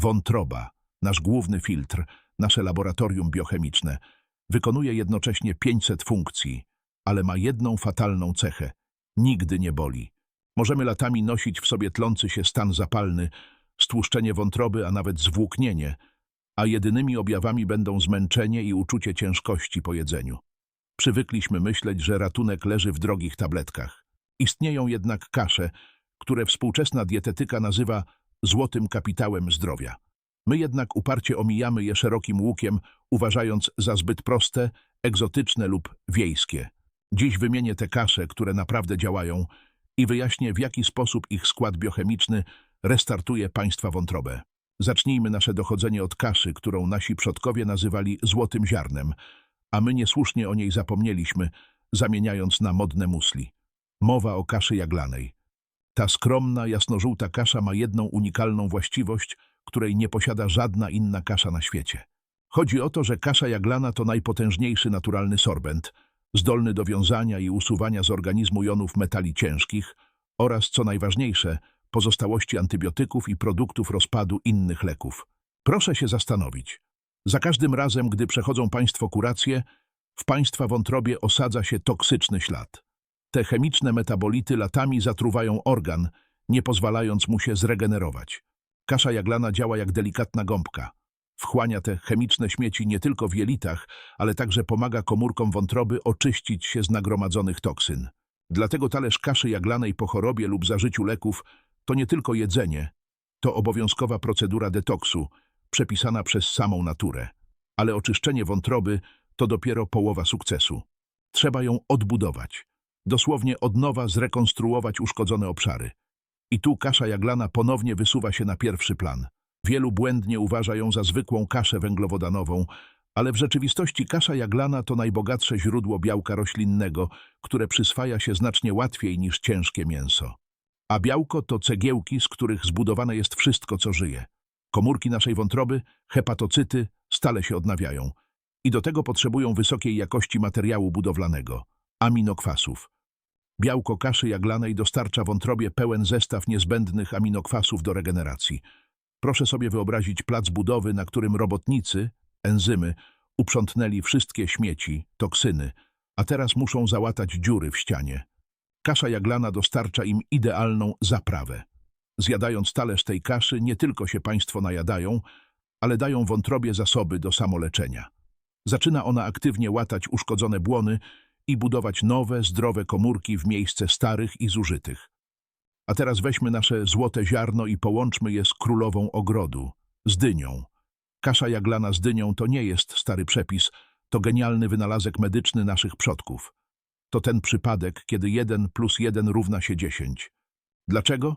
Wątroba, nasz główny filtr, nasze laboratorium biochemiczne, wykonuje jednocześnie 500 funkcji, ale ma jedną fatalną cechę. Nigdy nie boli. Możemy latami nosić w sobie tlący się stan zapalny, stłuszczenie wątroby, a nawet zwłóknienie, a jedynymi objawami będą zmęczenie i uczucie ciężkości po jedzeniu. Przywykliśmy myśleć, że ratunek leży w drogich tabletkach. Istnieją jednak kasze, które współczesna dietetyka nazywa złotym kapitałem zdrowia. My jednak uparcie omijamy je szerokim łukiem, uważając za zbyt proste, egzotyczne lub wiejskie. Dziś wymienię te kasze, które naprawdę działają i wyjaśnię, w jaki sposób ich skład biochemiczny restartuje państwa wątrobę. Zacznijmy nasze dochodzenie od kaszy, którą nasi przodkowie nazywali złotym ziarnem, a my niesłusznie o niej zapomnieliśmy, zamieniając na modne musli. Mowa o kaszy jaglanej. Ta skromna, jasnożółta kasza ma jedną unikalną właściwość, której nie posiada żadna inna kasza na świecie. Chodzi o to, że kasza jaglana to najpotężniejszy naturalny sorbent, zdolny do wiązania i usuwania z organizmu jonów metali ciężkich oraz, co najważniejsze, pozostałości antybiotyków i produktów rozpadu innych leków. Proszę się zastanowić. Za każdym razem, gdy przechodzą Państwo kurację, w Państwa wątrobie osadza się toksyczny ślad. Te chemiczne metabolity latami zatruwają organ, nie pozwalając mu się zregenerować. Kasza jaglana działa jak delikatna gąbka. Wchłania te chemiczne śmieci nie tylko w jelitach, ale także pomaga komórkom wątroby oczyścić się z nagromadzonych toksyn. Dlatego talerz kaszy jaglanej po chorobie lub zażyciu leków to nie tylko jedzenie, to obowiązkowa procedura detoksu, przepisana przez samą naturę. Ale oczyszczenie wątroby to dopiero połowa sukcesu. Trzeba ją odbudować. Dosłownie od nowa zrekonstruować uszkodzone obszary. I tu kasza jaglana ponownie wysuwa się na pierwszy plan. Wielu błędnie uważa ją za zwykłą kaszę węglowodanową, ale w rzeczywistości kasza jaglana to najbogatsze źródło białka roślinnego, które przyswaja się znacznie łatwiej niż ciężkie mięso. A białko to cegiełki, z których zbudowane jest wszystko, co żyje. Komórki naszej wątroby, hepatocyty, stale się odnawiają. I do tego potrzebują wysokiej jakości materiału budowlanego, aminokwasów. Białko kaszy jaglanej dostarcza wątrobie pełen zestaw niezbędnych aminokwasów do regeneracji. Proszę sobie wyobrazić plac budowy, na którym robotnicy, enzymy, uprzątnęli wszystkie śmieci, toksyny, a teraz muszą załatać dziury w ścianie. Kasza jaglana dostarcza im idealną zaprawę. Zjadając talerz tej kaszy, nie tylko się państwo najadają, ale dają wątrobie zasoby do samoleczenia. Zaczyna ona aktywnie łatać uszkodzone błony i budować nowe, zdrowe komórki w miejsce starych i zużytych. A teraz weźmy nasze złote ziarno i połączmy je z królową ogrodu, z dynią. Kasza jaglana z dynią to nie jest stary przepis, to genialny wynalazek medyczny naszych przodków. To ten przypadek, kiedy jeden plus jeden równa się dziesięć. Dlaczego?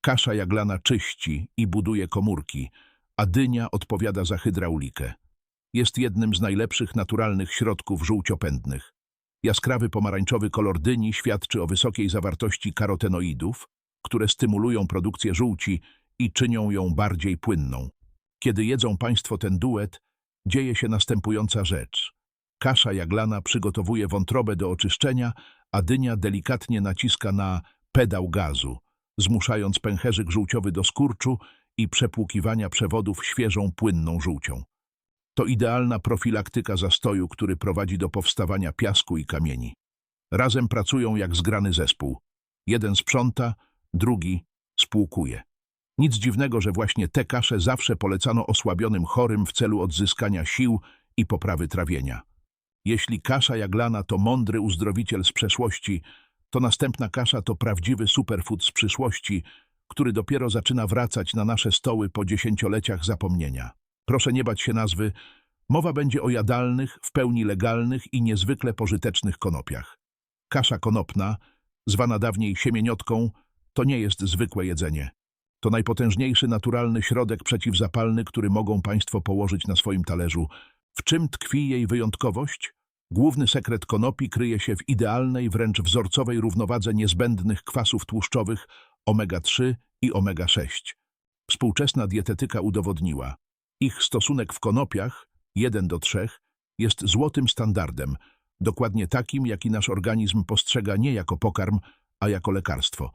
Kasza jaglana czyści i buduje komórki, a dynia odpowiada za hydraulikę. Jest jednym z najlepszych naturalnych środków żółciopędnych. Jaskrawy pomarańczowy kolor dyni świadczy o wysokiej zawartości karotenoidów, które stymulują produkcję żółci i czynią ją bardziej płynną. Kiedy jedzą Państwo ten duet, dzieje się następująca rzecz. Kasza jaglana przygotowuje wątrobę do oczyszczenia, a dynia delikatnie naciska na pedał gazu, zmuszając pęcherzyk żółciowy do skurczu i przepłukiwania przewodów świeżą, płynną żółcią. To idealna profilaktyka zastoju, który prowadzi do powstawania piasku i kamieni. Razem pracują jak zgrany zespół. Jeden sprząta, drugi spłukuje. Nic dziwnego, że właśnie te kasze zawsze polecano osłabionym chorym w celu odzyskania sił i poprawy trawienia. Jeśli kasza jaglana to mądry uzdrowiciel z przeszłości, to następna kasza to prawdziwy superfood z przyszłości, który dopiero zaczyna wracać na nasze stoły po dziesięcioleciach zapomnienia. Proszę nie bać się nazwy, mowa będzie o jadalnych, w pełni legalnych i niezwykle pożytecznych konopiach. Kasza konopna, zwana dawniej siemieniotką, to nie jest zwykłe jedzenie. To najpotężniejszy naturalny środek przeciwzapalny, który mogą Państwo położyć na swoim talerzu. W czym tkwi jej wyjątkowość? Główny sekret konopi kryje się w idealnej, wręcz wzorcowej równowadze niezbędnych kwasów tłuszczowych omega-3 i omega-6. Współczesna dietetyka udowodniła, ich stosunek w konopiach, 1 do 3, jest złotym standardem, dokładnie takim, jaki nasz organizm postrzega nie jako pokarm, a jako lekarstwo.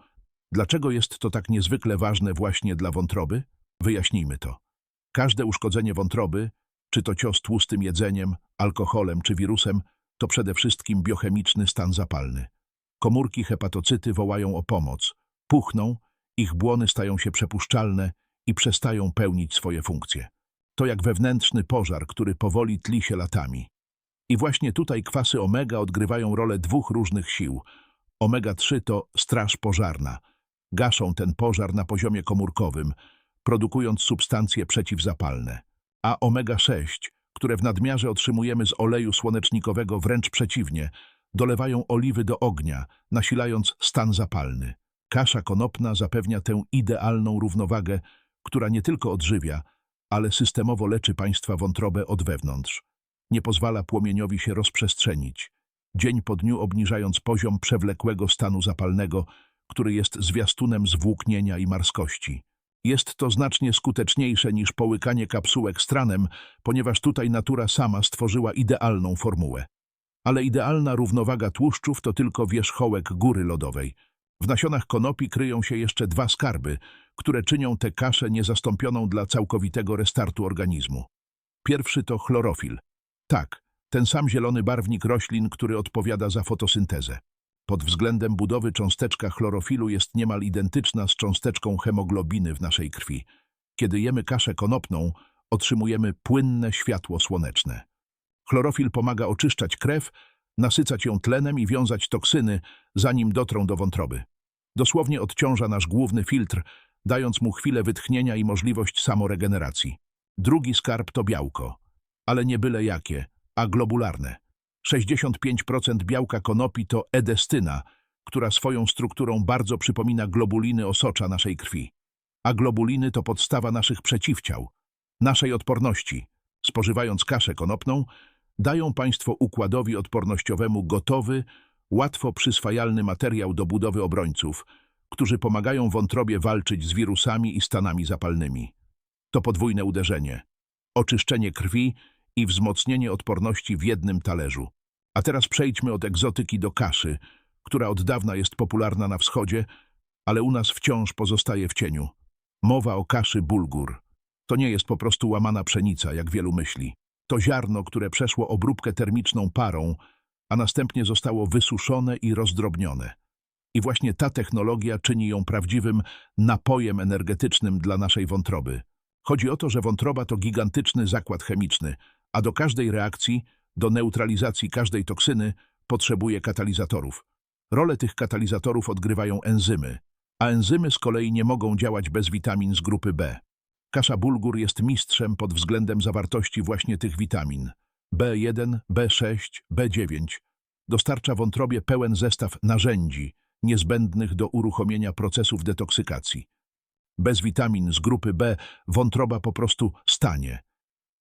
Dlaczego jest to tak niezwykle ważne właśnie dla wątroby? Wyjaśnijmy to. Każde uszkodzenie wątroby, czy to cios tłustym jedzeniem, alkoholem czy wirusem, to przede wszystkim biochemiczny stan zapalny. Komórki hepatocyty wołają o pomoc, puchną, ich błony stają się przepuszczalne i przestają pełnić swoje funkcje. To jak wewnętrzny pożar, który powoli tli się latami. I właśnie tutaj kwasy omega odgrywają rolę dwóch różnych sił. Omega-3 to straż pożarna. Gaszą ten pożar na poziomie komórkowym, produkując substancje przeciwzapalne. A omega-6, które w nadmiarze otrzymujemy z oleju słonecznikowego wręcz przeciwnie, dolewają oliwy do ognia, nasilając stan zapalny. Kasza konopna zapewnia tę idealną równowagę, która nie tylko odżywia, ale systemowo leczy państwa wątrobę od wewnątrz. Nie pozwala płomieniowi się rozprzestrzenić, dzień po dniu obniżając poziom przewlekłego stanu zapalnego, który jest zwiastunem zwłóknienia i marskości. Jest to znacznie skuteczniejsze niż połykanie kapsułek stranem, ponieważ tutaj natura sama stworzyła idealną formułę. Ale idealna równowaga tłuszczów to tylko wierzchołek góry lodowej. W nasionach konopi kryją się jeszcze dwa skarby, które czynią tę kaszę niezastąpioną dla całkowitego restartu organizmu. Pierwszy to chlorofil. Tak, ten sam zielony barwnik roślin, który odpowiada za fotosyntezę. Pod względem budowy cząsteczka chlorofilu jest niemal identyczna z cząsteczką hemoglobiny w naszej krwi. Kiedy jemy kaszę konopną, otrzymujemy płynne światło słoneczne. Chlorofil pomaga oczyszczać krew, nasycać ją tlenem i wiązać toksyny, zanim dotrą do wątroby. Dosłownie odciąża nasz główny filtr, dając mu chwilę wytchnienia i możliwość samoregeneracji. Drugi skarb to białko, ale nie byle jakie, a globularne. 65% białka konopi to edestyna, która swoją strukturą bardzo przypomina globuliny osocza naszej krwi. A globuliny to podstawa naszych przeciwciał, naszej odporności. Spożywając kaszę konopną, dają Państwo układowi odpornościowemu gotowy, łatwo przyswajalny materiał do budowy obrońców, którzy pomagają wątrobie walczyć z wirusami i stanami zapalnymi. To podwójne uderzenie, oczyszczenie krwi i wzmocnienie odporności w jednym talerzu. A teraz przejdźmy od egzotyki do kaszy, która od dawna jest popularna na wschodzie, ale u nas wciąż pozostaje w cieniu. Mowa o kaszy bulgur. To nie jest po prostu łamana pszenica, jak wielu myśli. To ziarno, które przeszło obróbkę termiczną parą, a następnie zostało wysuszone i rozdrobnione. I właśnie ta technologia czyni ją prawdziwym napojem energetycznym dla naszej wątroby. Chodzi o to, że wątroba to gigantyczny zakład chemiczny, a do każdej reakcji, do neutralizacji każdej toksyny potrzebuje katalizatorów. Rolę tych katalizatorów odgrywają enzymy, a enzymy z kolei nie mogą działać bez witamin z grupy B. Kasza bulgur jest mistrzem pod względem zawartości właśnie tych witamin. B1, B6, B9 dostarcza wątrobie pełen zestaw narzędzi niezbędnych do uruchomienia procesów detoksykacji. Bez witamin z grupy B wątroba po prostu stanie.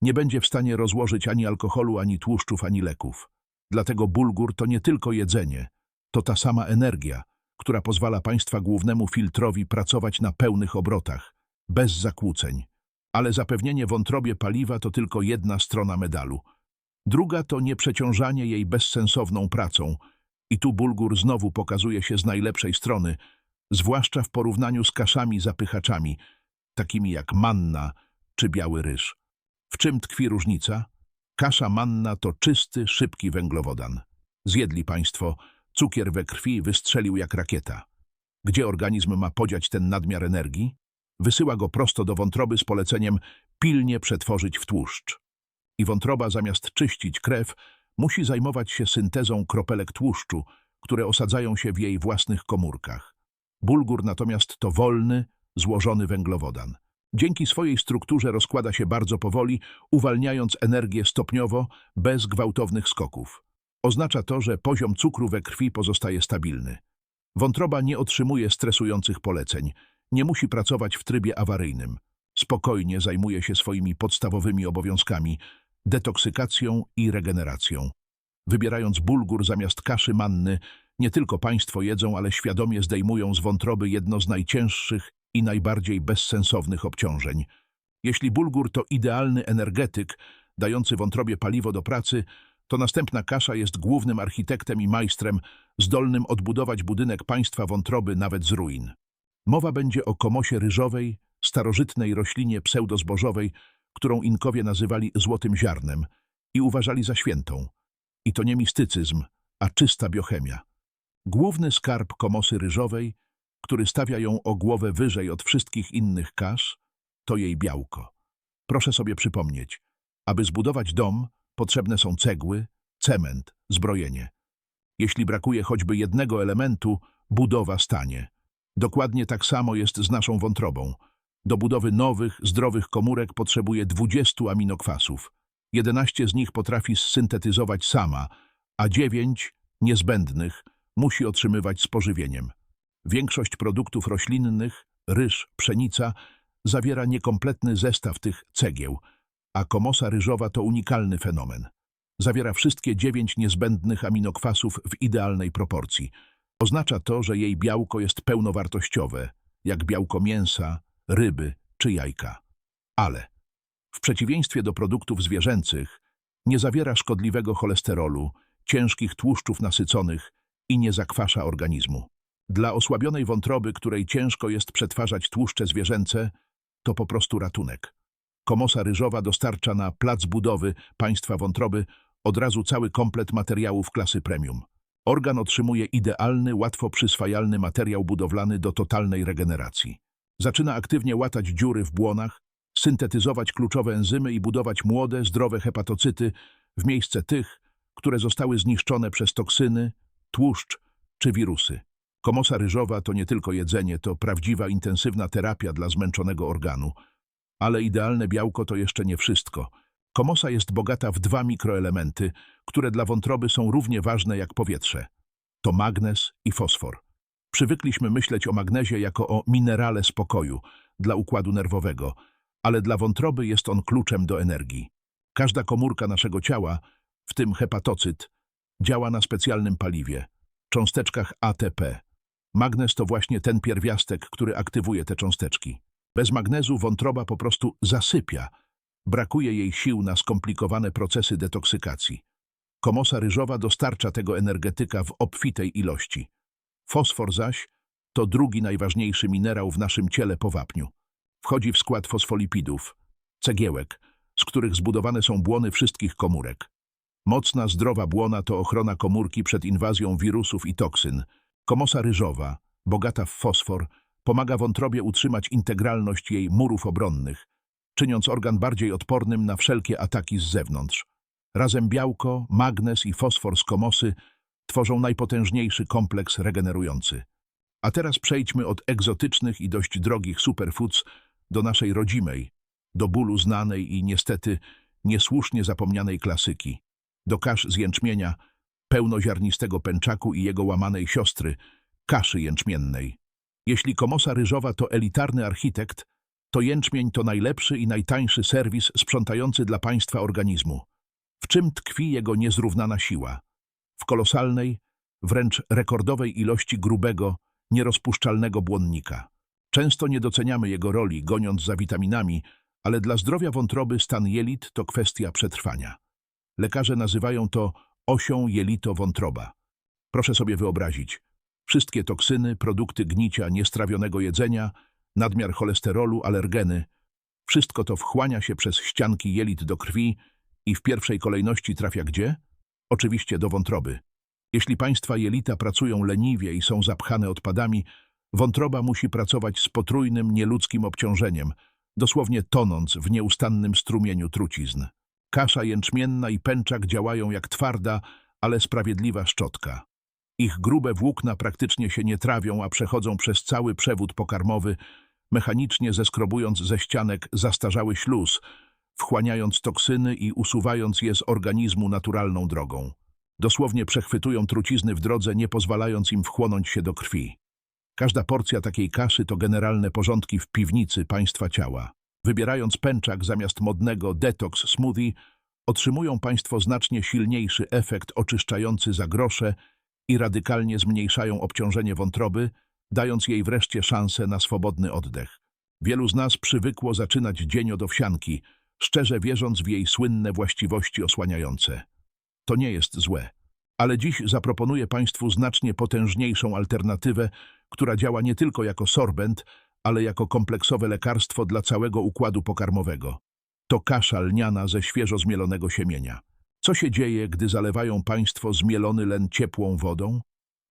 Nie będzie w stanie rozłożyć ani alkoholu, ani tłuszczów, ani leków. Dlatego bulgur to nie tylko jedzenie, to ta sama energia, która pozwala państwa głównemu filtrowi pracować na pełnych obrotach, bez zakłóceń. Ale zapewnienie wątrobie paliwa to tylko jedna strona medalu. Druga to nieprzeciążanie jej bezsensowną pracą. I tu bulgur znowu pokazuje się z najlepszej strony, zwłaszcza w porównaniu z kaszami zapychaczami, takimi jak manna czy biały ryż. W czym tkwi różnica? Kasza manna to czysty, szybki węglowodan. Zjedli państwo, cukier we krwi wystrzelił jak rakieta. Gdzie organizm ma podziać ten nadmiar energii? Wysyła go prosto do wątroby z poleceniem pilnie przetworzyć w tłuszcz. I wątroba zamiast czyścić krew, musi zajmować się syntezą kropelek tłuszczu, które osadzają się w jej własnych komórkach. Bulgur natomiast to wolny, złożony węglowodan. Dzięki swojej strukturze rozkłada się bardzo powoli, uwalniając energię stopniowo, bez gwałtownych skoków. Oznacza to, że poziom cukru we krwi pozostaje stabilny. Wątroba nie otrzymuje stresujących poleceń, nie musi pracować w trybie awaryjnym. Spokojnie zajmuje się swoimi podstawowymi obowiązkami, detoksykacją i regeneracją. Wybierając bulgur zamiast kaszy manny, nie tylko państwo jedzą, ale świadomie zdejmują z wątroby jedno z najcięższych i najbardziej bezsensownych obciążeń. Jeśli bulgur to idealny energetyk, dający wątrobie paliwo do pracy, to następna kasza jest głównym architektem i majstrem, zdolnym odbudować budynek państwa wątroby nawet z ruin. Mowa będzie o komosie ryżowej, starożytnej roślinie pseudozbożowej, którą Inkowie nazywali złotym ziarnem i uważali za świętą. I to nie mistycyzm, a czysta biochemia. Główny skarb komosy ryżowej, który stawia ją o głowę wyżej od wszystkich innych kasz, to jej białko. Proszę sobie przypomnieć, aby zbudować dom, potrzebne są cegły, cement, zbrojenie. Jeśli brakuje choćby jednego elementu, budowa stanie. Dokładnie tak samo jest z naszą wątrobą. Do budowy nowych, zdrowych komórek potrzebuje 20 aminokwasów. 11 z nich potrafi syntetyzować sama, a 9, niezbędnych, musi otrzymywać z pożywieniem. Większość produktów roślinnych, ryż, pszenica, zawiera niekompletny zestaw tych cegieł, a komosa ryżowa to unikalny fenomen. Zawiera wszystkie dziewięć niezbędnych aminokwasów w idealnej proporcji. Oznacza to, że jej białko jest pełnowartościowe, jak białko mięsa, ryby czy jajka. Ale w przeciwieństwie do produktów zwierzęcych nie zawiera szkodliwego cholesterolu, ciężkich tłuszczów nasyconych i nie zakwasza organizmu. Dla osłabionej wątroby, której ciężko jest przetwarzać tłuszcze zwierzęce, to po prostu ratunek. Komosa ryżowa dostarcza na plac budowy państwa wątroby od razu cały komplet materiałów klasy premium. Organ otrzymuje idealny, łatwo przyswajalny materiał budowlany do totalnej regeneracji. Zaczyna aktywnie łatać dziury w błonach, syntetyzować kluczowe enzymy i budować młode, zdrowe hepatocyty w miejsce tych, które zostały zniszczone przez toksyny, tłuszcz czy wirusy. Komosa ryżowa to nie tylko jedzenie, to prawdziwa, intensywna terapia dla zmęczonego organu. Ale idealne białko to jeszcze nie wszystko. Komosa jest bogata w dwa mikroelementy, które dla wątroby są równie ważne jak powietrze. To magnez i fosfor. Przywykliśmy myśleć o magnezie jako o minerale spokoju dla układu nerwowego, ale dla wątroby jest on kluczem do energii. Każda komórka naszego ciała, w tym hepatocyt, działa na specjalnym paliwie, cząsteczkach ATP. Magnez to właśnie ten pierwiastek, który aktywuje te cząsteczki. Bez magnezu wątroba po prostu zasypia. Brakuje jej sił na skomplikowane procesy detoksykacji. Komosa ryżowa dostarcza tego energetyka w obfitej ilości. Fosfor zaś to drugi najważniejszy minerał w naszym ciele po wapniu. Wchodzi w skład fosfolipidów, cegiełek, z których zbudowane są błony wszystkich komórek. Mocna, zdrowa błona to ochrona komórki przed inwazją wirusów i toksyn. Komosa ryżowa, bogata w fosfor, pomaga wątrobie utrzymać integralność jej murów obronnych, czyniąc organ bardziej odpornym na wszelkie ataki z zewnątrz. Razem białko, magnez i fosfor z komosy tworzą najpotężniejszy kompleks regenerujący. A teraz przejdźmy od egzotycznych i dość drogich superfoods do naszej rodzimej, do bólu znanej i niestety niesłusznie zapomnianej klasyki, do kasz z jęczmienia, pełnoziarnistego pęczaku i jego łamanej siostry, kaszy jęczmiennej. Jeśli komosa ryżowa to elitarny architekt, to jęczmień to najlepszy i najtańszy serwis sprzątający dla państwa organizmu. W czym tkwi jego niezrównana siła? W kolosalnej, wręcz rekordowej ilości grubego, nierozpuszczalnego błonnika. Często nie doceniamy jego roli, goniąc za witaminami, ale dla zdrowia wątroby stan jelit to kwestia przetrwania. Lekarze nazywają to osią jelito-wątroba. Proszę sobie wyobrazić, wszystkie toksyny, produkty gnicia, niestrawionego jedzenia, nadmiar cholesterolu, alergeny, wszystko to wchłania się przez ścianki jelit do krwi i w pierwszej kolejności trafia gdzie? Oczywiście do wątroby. Jeśli państwa jelita pracują leniwie i są zapchane odpadami, wątroba musi pracować z potrójnym, nieludzkim obciążeniem, dosłownie tonąc w nieustannym strumieniu trucizn. Kasza jęczmienna i pęczak działają jak twarda, ale sprawiedliwa szczotka. Ich grube włókna praktycznie się nie trawią, a przechodzą przez cały przewód pokarmowy, mechanicznie zeskrobując ze ścianek zastarzały śluz, wchłaniając toksyny i usuwając je z organizmu naturalną drogą. Dosłownie przechwytują trucizny w drodze, nie pozwalając im wchłonąć się do krwi. Każda porcja takiej kaszy to generalne porządki w piwnicy państwa ciała. Wybierając pęczak zamiast modnego detox smoothie, otrzymują Państwo znacznie silniejszy efekt oczyszczający za grosze i radykalnie zmniejszają obciążenie wątroby, dając jej wreszcie szansę na swobodny oddech. Wielu z nas przywykło zaczynać dzień od owsianki, szczerze wierząc w jej słynne właściwości osłaniające. To nie jest złe, ale dziś zaproponuję Państwu znacznie potężniejszą alternatywę, która działa nie tylko jako sorbent, ale jako kompleksowe lekarstwo dla całego układu pokarmowego. To kasza lniana ze świeżo zmielonego siemienia. Co się dzieje, gdy zalewają Państwo zmielony len ciepłą wodą?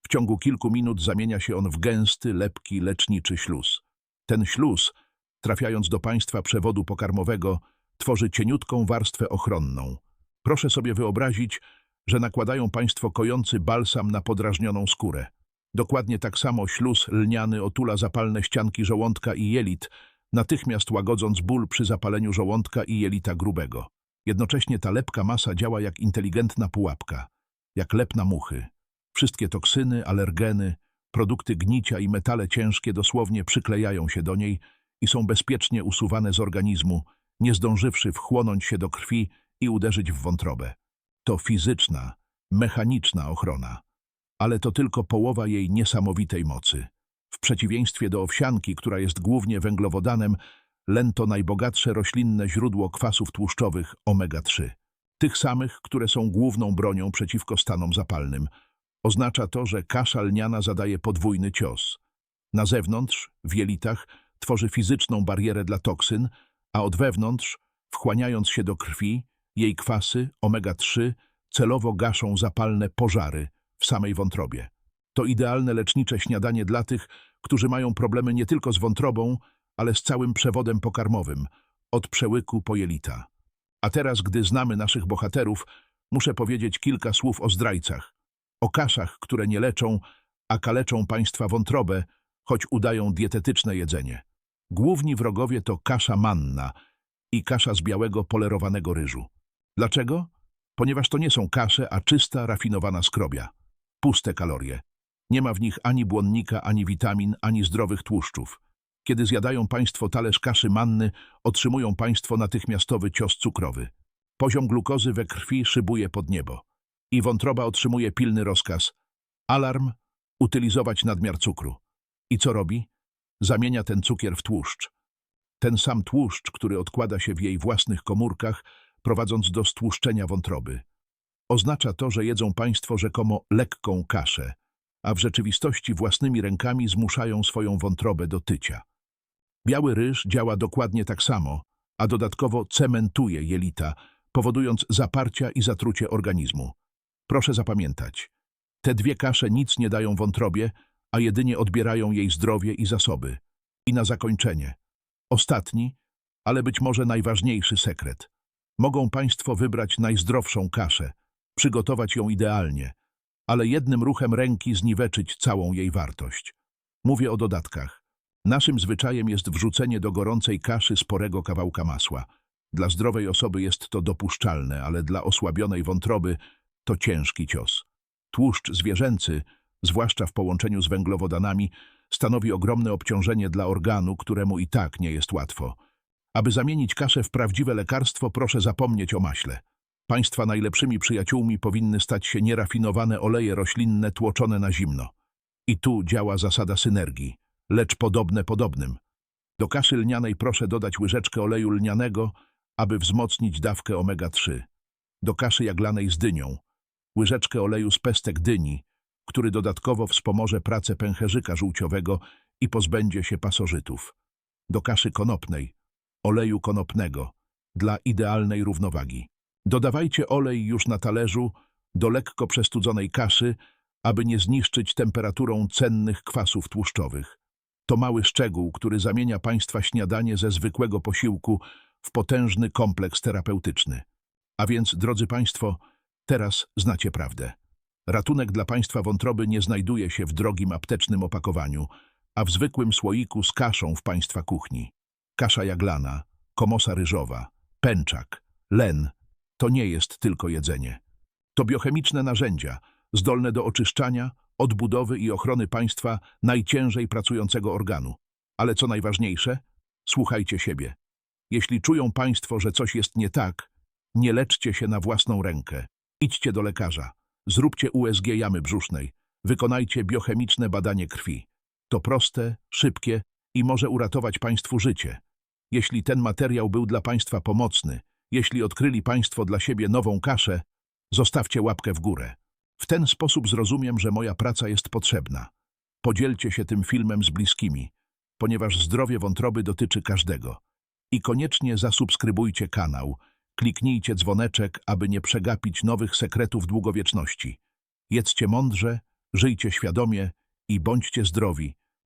W ciągu kilku minut zamienia się on w gęsty, lepki, leczniczy śluz. Ten śluz, trafiając do Państwa przewodu pokarmowego, tworzy cieniutką warstwę ochronną. Proszę sobie wyobrazić, że nakładają Państwo kojący balsam na podrażnioną skórę. Dokładnie tak samo śluz lniany otula zapalne ścianki żołądka i jelit, natychmiast łagodząc ból przy zapaleniu żołądka i jelita grubego. Jednocześnie ta lepka masa działa jak inteligentna pułapka, jak lep na muchy. Wszystkie toksyny, alergeny, produkty gnicia i metale ciężkie dosłownie przyklejają się do niej i są bezpiecznie usuwane z organizmu, nie zdążywszy wchłonąć się do krwi i uderzyć w wątrobę. To fizyczna, mechaniczna ochrona, ale to tylko połowa jej niesamowitej mocy. W przeciwieństwie do owsianki, która jest głównie węglowodanem, len to najbogatsze roślinne źródło kwasów tłuszczowych omega-3. Tych samych, które są główną bronią przeciwko stanom zapalnym. Oznacza to, że kasza lniana zadaje podwójny cios. Na zewnątrz, w jelitach, tworzy fizyczną barierę dla toksyn, a od wewnątrz, wchłaniając się do krwi, jej kwasy, omega-3, celowo gaszą zapalne pożary w samej wątrobie. To idealne lecznicze śniadanie dla tych, którzy mają problemy nie tylko z wątrobą, ale z całym przewodem pokarmowym, od przełyku po jelita. A teraz, gdy znamy naszych bohaterów, muszę powiedzieć kilka słów o zdrajcach, o kaszach, które nie leczą, a kaleczą państwa wątrobę, choć udają dietetyczne jedzenie. Główni wrogowie to kasza manna i kasza z białego polerowanego ryżu. Dlaczego? Ponieważ to nie są kasze, a czysta, rafinowana skrobia. Puste kalorie. Nie ma w nich ani błonnika, ani witamin, ani zdrowych tłuszczów. Kiedy zjadają Państwo talerz kaszy manny, otrzymują Państwo natychmiastowy cios cukrowy. Poziom glukozy we krwi szybuje pod niebo. I wątroba otrzymuje pilny rozkaz. Alarm, utylizować nadmiar cukru. I co robi? Zamienia ten cukier w tłuszcz. Ten sam tłuszcz, który odkłada się w jej własnych komórkach, prowadząc do stłuszczenia wątroby. Oznacza to, że jedzą Państwo rzekomo lekką kaszę, a w rzeczywistości własnymi rękami zmuszają swoją wątrobę do tycia. Biały ryż działa dokładnie tak samo, a dodatkowo cementuje jelita, powodując zaparcia i zatrucie organizmu. Proszę zapamiętać, te dwie kasze nic nie dają wątrobie, a jedynie odbierają jej zdrowie i zasoby. I na zakończenie. Ostatni, ale być może najważniejszy sekret. Mogą Państwo wybrać najzdrowszą kaszę, przygotować ją idealnie, ale jednym ruchem ręki zniweczyć całą jej wartość. Mówię o dodatkach. Naszym zwyczajem jest wrzucenie do gorącej kaszy sporego kawałka masła. Dla zdrowej osoby jest to dopuszczalne, ale dla osłabionej wątroby to ciężki cios. Tłuszcz zwierzęcy, zwłaszcza w połączeniu z węglowodanami, stanowi ogromne obciążenie dla organu, któremu i tak nie jest łatwo. Aby zamienić kaszę w prawdziwe lekarstwo, proszę zapomnieć o maśle. Państwa najlepszymi przyjaciółmi powinny stać się nierafinowane oleje roślinne tłoczone na zimno. I tu działa zasada synergii, lecz podobne podobnym. Do kaszy lnianej proszę dodać łyżeczkę oleju lnianego, aby wzmocnić dawkę omega-3. Do kaszy jaglanej z dynią, łyżeczkę oleju z pestek dyni, który dodatkowo wspomoże pracę pęcherzyka żółciowego i pozbędzie się pasożytów. Do kaszy konopnej, oleju konopnego, dla idealnej równowagi. Dodawajcie olej już na talerzu do lekko przestudzonej kaszy, aby nie zniszczyć temperaturą cennych kwasów tłuszczowych. To mały szczegół, który zamienia Państwa śniadanie ze zwykłego posiłku w potężny kompleks terapeutyczny. A więc, drodzy Państwo, teraz znacie prawdę. Ratunek dla Państwa wątroby nie znajduje się w drogim aptecznym opakowaniu, a w zwykłym słoiku z kaszą w Państwa kuchni. Kasza jaglana, komosa ryżowa, pęczak, len to nie jest tylko jedzenie. To biochemiczne narzędzia, zdolne do oczyszczania, odbudowy i ochrony państwa najciężej pracującego organu. Ale co najważniejsze, słuchajcie siebie. Jeśli czują państwo, że coś jest nie tak, nie leczcie się na własną rękę. Idźcie do lekarza. Zróbcie USG jamy brzusznej. Wykonajcie biochemiczne badanie krwi. To proste, szybkie i może uratować Państwu życie. Jeśli ten materiał był dla Państwa pomocny, jeśli odkryli Państwo dla siebie nową kaszę, zostawcie łapkę w górę. W ten sposób zrozumiem, że moja praca jest potrzebna. Podzielcie się tym filmem z bliskimi, ponieważ zdrowie wątroby dotyczy każdego. I koniecznie zasubskrybujcie kanał. Kliknijcie dzwoneczek, aby nie przegapić nowych sekretów długowieczności. Jedzcie mądrze, żyjcie świadomie i bądźcie zdrowi.